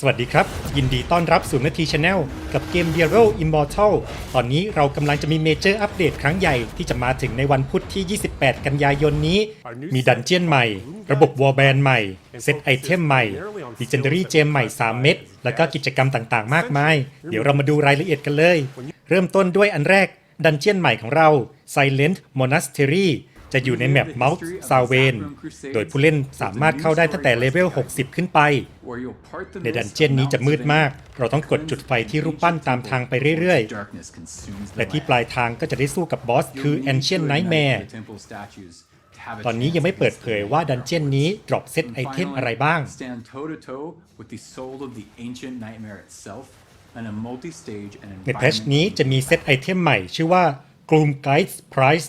สวัสดีครับ ยินดีต้อนรับสู่นาทีชาแนลกับเกม Diablo Immortal ตอนนี้เรากำลังจะมีเมเจอร์อัปเดตครั้งใหญ่ที่จะมาถึงในวันพุธที่ 28 กันยายนนี้ มีดันเจียนใหม่ ระบบวอลแบนใหม่ เซตไอเทมใหม่ Legendary Gem ใหม่ 3 เม็ดแล้วก็กิจกรรมต่างๆ มากมาย เดี๋ยวเรามาดูรายละเอียดกันเลย เริ่มต้นด้วยอันแรกดันเจียนใหม่ของเรา Silent Monastery จะอยู่ในแมป Mount s a v e n โดยผู้เล่นสามารถเข้าได้ตั้งแต่เลเวล 60 ขึ้นไป ในดันเจียนนี้จะมืดมาก เราต้องกดจุดไฟที่รูปปั้นตามทางไปเรื่อยๆ และที่ปลายทางก็จะได้สู้กับบอสคือ Ancient Nightmare ตอนนี้ยังไม่เปิดเผยว่าดันเจียนนี้ดรอปเซตไอเทมอะไรบ้าง ในแพทชนี้จะมีเซตไอเทมใหม่ชื่อว่า Gloom Guides Price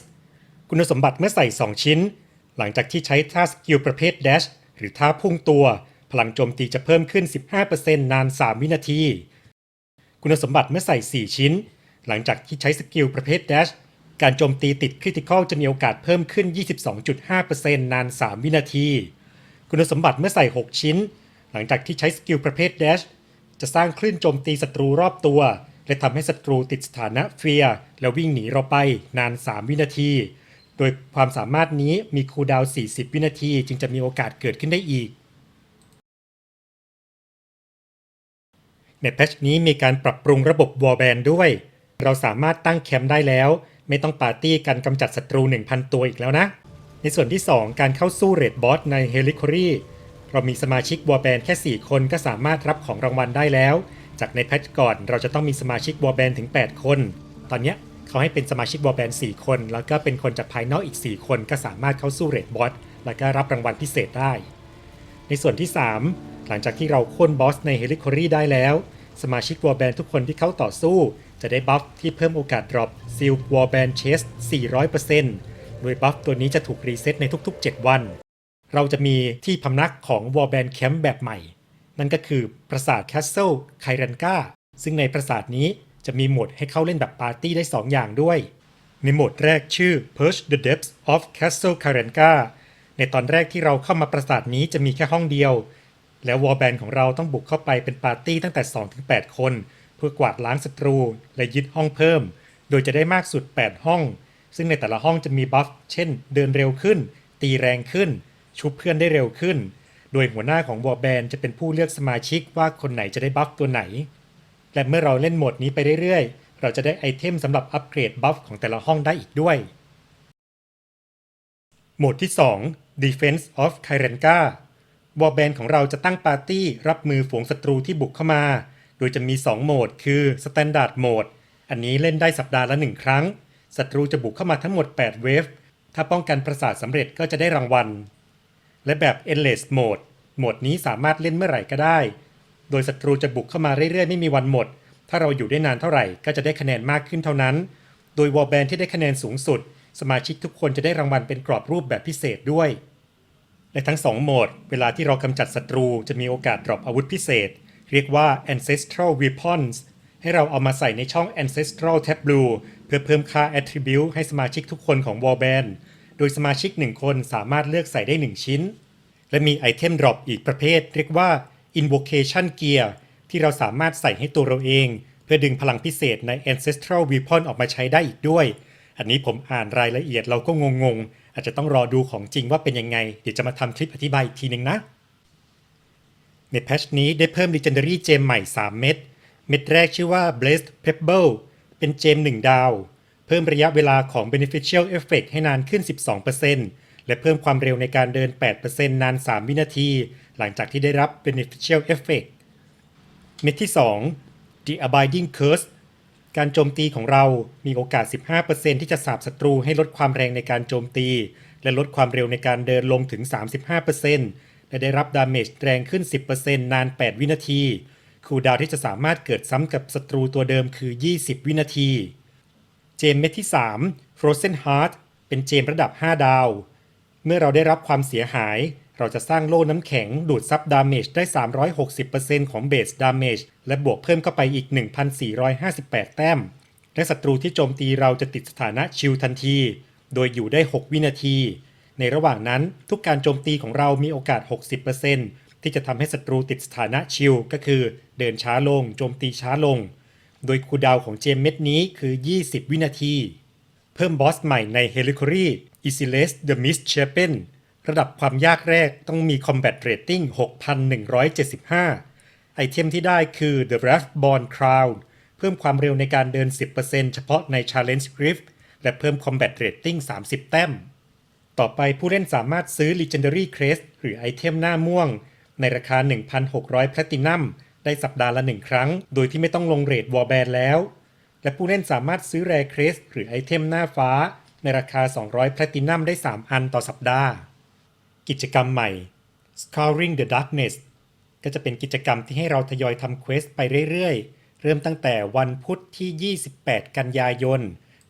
คุณสมบัติเมื่อใส่ 2 ชิ้น หลังจากที่ใช้ท่าสกิลประเภท Dash หรือท่าพุ่งตัว พลังโจมตีจะเพิ่มขึ้น 15%นาน 3 วินาที คุณสมบัติเมื่อใส่ 4 ชิ้น หลังจากที่ใช้สกิลประเภท Dash การโจมตีติดคริติคอลจะมีโอกาสเพิ่มขึ้น 22.5%นาน 3 วินาที คุณสมบัติเมื่อใส่ 6 ชิ้น หลังจากที่ใช้สกิลประเภท Dash จะสร้างคลื่นโจมตีศัตรูรอบตัว และทำให้ศัตรูติดสถานะเฟียร์แล้ววิ่งหนีเราไปนาน 3 วินาที โดยความสามารถนี้มีคูลดาวน์ 40 วินาที จึงจะมีโอกาสเกิดขึ้นได้อีก ในแพทชนี้มีการปรับปรุงระบบวอลแบนด้วย เราสามารถตั้งแคมป์ได้แล้ว ไม่ต้องปาร์ตี้กันกำจัดศัตรู 1,000 ตัวอีกแล้วนะ ในส่วนที่ 2 การเข้าสู้เรดบอสในเฮลิคอรีเรามีสมาชิกวอลแบนแค่ 4 คนก็สามารถรับของรางวัลได้แล้ว จากในแพทชก่อนเราจะต้องมีสมาชิกวอลแบนถึง 8 คน ตอนนี้ เขาให้เป็นสมาชิกวอลแบนด์4คน แล้วก็เป็นคนจากภายนอกอีก 4 คนก็สามารถเข้าสู้เรดบอสแล้วก็รับรางวัลพิเศษได้ ในส่วนที่ 3 หลังจากที่เราโค่นบอสในเฮลิคอรี่ได้แล้ว สมาชิกวอลแบนด์ทุกคนที่เข้าต่อสู้ จะได้บัฟที่เพิ่มโอกาสดรอปซิลวอลแบนเชส 400%โดยบัฟตัวนี้จะถูกรีเซ็ตในทุกๆ 7 วัน เราจะมีที่พำนักของวอลแบนด์แคมป์แบบใหม่ นั่นก็คือปราสาทแคสเซิลไครันกาซึ่งในปราสาทนี้ จะมีโหมดให้เข้าเล่นแบบปาร์ตี้ได้ 2 อย่างด้วย ในโหมดแรกชื่อ Purge the Depths of Castle k a r a n k a ในตอนแรกที่เราเข้ามาปราสาทนี้จะมีแค่ห้องเดียว แล้ววอลแบนของเราต้องบุกเข้าไปเป็นปาร์ตี้ตั้งแต่ 2-8 คน เพื่อกวาดล้างศัตรู และยึดห้องเพิ่ม โดยจะได้มากสุด 8 ห้อง ซึ่งในแต่ละห้องจะมีบัฟเช่น เดินเร็วขึ้น ตีแรงขึ้น ชุบเพื่อนได้เร็วขึ้น โดยหัวหน้าของวอลแบนจะเป็นผู้เลือกสมาชิกว่าคนไหนจะได้บัฟตัวไหน และเมื่อเราเล่นโหมดนี้ไปเรื่อยๆ เราจะได้ไอเทมสำหรับอัปเกรดบัฟของแต่ละห้องได้อีกด้วย โหมดที่ 2 Defense of k y r e n k a วอลแบนของเราจะตั้งปาร์ตี้รับมือฝูงศัตรูที่บุกเข้ามา โดยจะมี 2 โหมด คือ Standard Mode อันนี้เล่นได้สัปดาห์ละ 1 ครั้ง ศัตรูจะบุกเข้ามาทั้งหมด 8 เวฟ ถ้าป้องกันประสาทสำเร็จก็จะได้รางวัล และแบบ Endless Mode โหมดนี้สามารถเล่นเมื่อไหร่ก็ได้ โดยศัตรูจะบุกเข้ามาเรื่อยๆ ไม่มีวันหมด ถ้าเราอยู่ได้นานเท่าไหร่ก็จะได้คะแนนมากขึ้นเท่านั้น โดยวอลแบนที่ได้คะแนนสูงสุด สมาชิกทุกคนจะได้รางวัลเป็นกรอบรูปแบบพิเศษด้วย ในทั้ง 2 โหมด เวลาที่เรากำจัดศัตรูจะมีโอกาสดรอปอาวุธพิเศษ เรียกว่า ancestral weapons ให้เราเอามาใส่ในช่อง ancestral tableau เพื่อเพิ่มค่า attribute ให้สมาชิกทุกคนของ warband โดยสมาชิก 1 คนสามารถเลือกใส่ได้ 1 ชิ้น และมีไอเทมดรอปอีกประเภท เรียกว่า invocation gear ที่เราสามารถใส่ให้ตัวเราเอง เพื่อดึงพลังพิเศษใน ancestral weapon ออกมาใช้ได้อีกด้วย อันนี้ผมอ่านรายละเอียดเราก็งงๆ อาจจะต้องรอดูของจริงว่าเป็นยังไง เดี๋ยวจะมาทำคลิปอธิบายอีกทีหนึ่งนะ ในแพทชนี้ได้เพิ่ม Legendary Gem ใหม่ 3 เม็ด เม็ดแรกชื่อว่า Blessed Pebble เป็นเจม 1 ดาว เพิ่มระยะเวลาของ Beneficial Effect ให้นานขึ้น 12%และเพิ่มความเร็วในการเดิน 8%นาน 3 วินาที หลังจากที่ได้รับ Beneficial Effect เม็ดที่ 2 The Abiding Curse การโจมตีของเรามีโอกาส 15%ที่จะสาบศัตรูให้ลดความแรงในการโจมตี และลดความเร็วในการเดินลงถึง 35%และได้รับดาเมจแรงขึ้น 10%นาน 8 วินาที คูดาวที่จะสามารถเกิดซ้ำกับศัตรูตัวเดิมคือ 20 วินาที เจมเม็ดที่ 3 Frozen Heart เป็นเจมระดับ 5 ดาว เมื่อเราได้รับความเสียหาย เราจะสร้างโล่น้ำแข็งดูดซับดาเมจได้ 360%ของเบสดาเมจและบวกเพิ่มเข้าไปอีก 1,458 แต้ม และศัตรูที่โจมตีเราจะติดสถานะชิลทันที โดยอยู่ได้ 6 วินาที ในระหว่างนั้นทุกการโจมตีของเรามีโอกาส 60%ที่จะทำให้ศัตรูติดสถานะชิลก็คือ เดินช้าลง โจมตีช้าลง โดยคูดาวของเจมเม็ดนี้คือ 20 วินาที เพิ่มบอสใหม่ใน h e l i c o r y i s i l e s the Misshapen ระดับความยากแรกต้องมี Combat Rating 6,175 ไอเทมที่ได้คือ The Wrathborn Crown เพิ่มความเร็วในการเดิน 10%เฉพาะใน Challenge Rift และเพิ่ม Combat Rating 30 แต้ม ต่อไปผู้เล่นสามารถซื้อ Legendary Crest หรือไอเทมหน้าม่วง ในราคา 1,600 Platinum ได้สัปดาห์ละ 1 ครั้ง โดยที่ไม่ต้องลงเรทวอลแบนแล้ว และผู้เล่นสามารถซื้อ Rare Crest หรือไอเทมหน้าฟ้า ในราคา 200 Platinum ได้ 3 อันต่อสัปดาห์ กิจกรรมใหม่ Scouring the Darkness ก็จะเป็นกิจกรรมที่ให้เราทยอยทำเควสไปเรื่อยๆ เริ่มตั้งแต่วันพุธที่ 28 กันยายน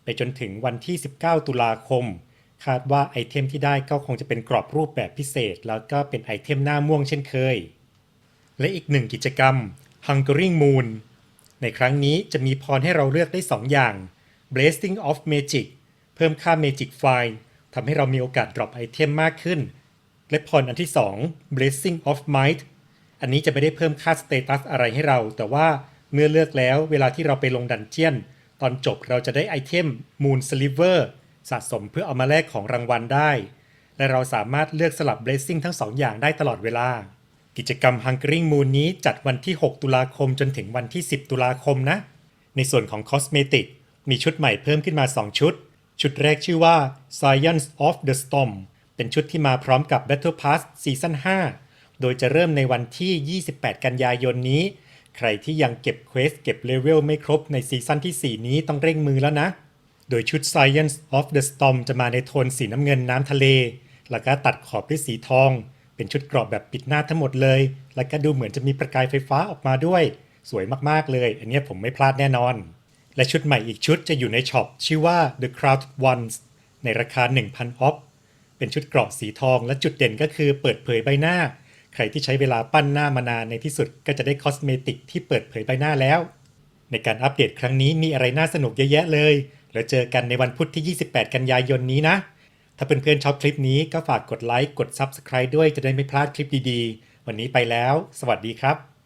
ไปจนถึงวันที่ 19 ตุลาคม คาดว่าไอเทมที่ได้ก็คงจะเป็นกรอบรูปแบบพิเศษ แล้วก็เป็นไอเทมหน้าม่วงเช่นเคย และอีกหนึ่งกิจกรรม Hungering Moon ในครั้งนี้จะมีพรให้เราเลือกได้ 2 อย่าง Blessing of Magic เพิ่มค่า Magic File ทำให้เรามีโอกาสดรอปไอเทมมากขึ้น และพรอันที่ 2 Blessing of Might อันนี้จะไม่ได้เพิ่มค่าสเตตัสอะไรให้เรา แต่ว่าเมื่อเลือกแล้วเวลาที่เราไปลงดันเจียน ตอนจบเราจะได้ไอเทม Moon Sliver สะสมเพื่อเอามาแลกของรางวัลได้ และเราสามารถเลือกสลับ Blessing ทั้ง 2 อย่างได้ตลอดเวลา กิจกรรม Hungering Moon นี้จัดวันที่ 6 ตุลาคมจนถึงวันที่ 10 ตุลาคมนะ ในส่วนของ Cosmetic มีชุดใหม่เพิ่มขึ้นมา 2 ชุด ชุดแรกชื่อว่า Science of the Storm เป็นชุดที่มาพร้อมกับ Battle Pass ซีซั่น5 โดยจะเริ่มในวันที่ 28 กันยายนนี้ ใครที่ยังเก็บเควสเก็บเลเวลไม่ครบในซีซั่นที่ 4 นี้ต้องเร่งมือแล้วนะ โดยชุด Science of the Storm จะมาในโทนสีน้ำเงินน้ำทะเล แล้วก็ตัดขอบด้วยสีทอง เป็นชุดกรอบแบบปิดหน้าทั้งหมดเลย แล้วก็ดูเหมือนจะมีประกายไฟฟ้าออกมาด้วย สวยมากๆเลย อันนี้ผมไม่พลาดแน่นอน และชุดใหม่อีกชุดจะอยู่ในช็อปชื่อว่า The Crowd Ones ในราคา 1,000ออฟ เป็นชุดเกราะสีทองและจุดเด่นก็คือเปิดเผยใบหน้า ใครที่ใช้เวลาปั้นหน้ามานานในที่สุดก็จะได้คอสเมติกที่เปิดเผยใบหน้าแล้ว ในการอัปเดตครั้งนี้มีอะไรน่าสนุกเยอะแยะเลย แล้วเจอกันในวันพุธที่ 28 กันยายนนี้นะ ถ้าเพื่อนๆชอบคลิปนี้ก็ฝากกดไลค์กด Subscribe ด้วยจะได้ไม่พลาดคลิปดีๆ วันนี้ไปแล้ว สวัสดีครับ